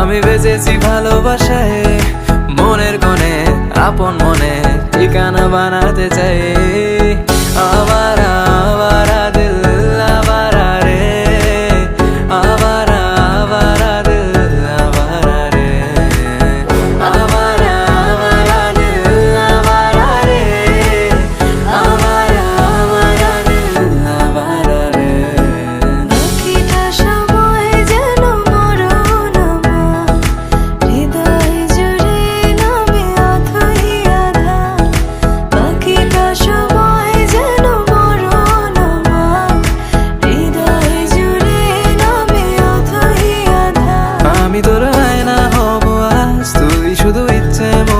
আমি বেজেছি ভালোবাসায় মনের কোণে আপন মনে ঠিকানা বানাতে চাই।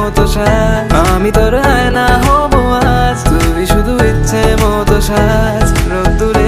মতো সাজ। আমি তোর আয়না হব আজ। তুই শুধু ইচ্ছে মতো সাজ। রোদ্দুরে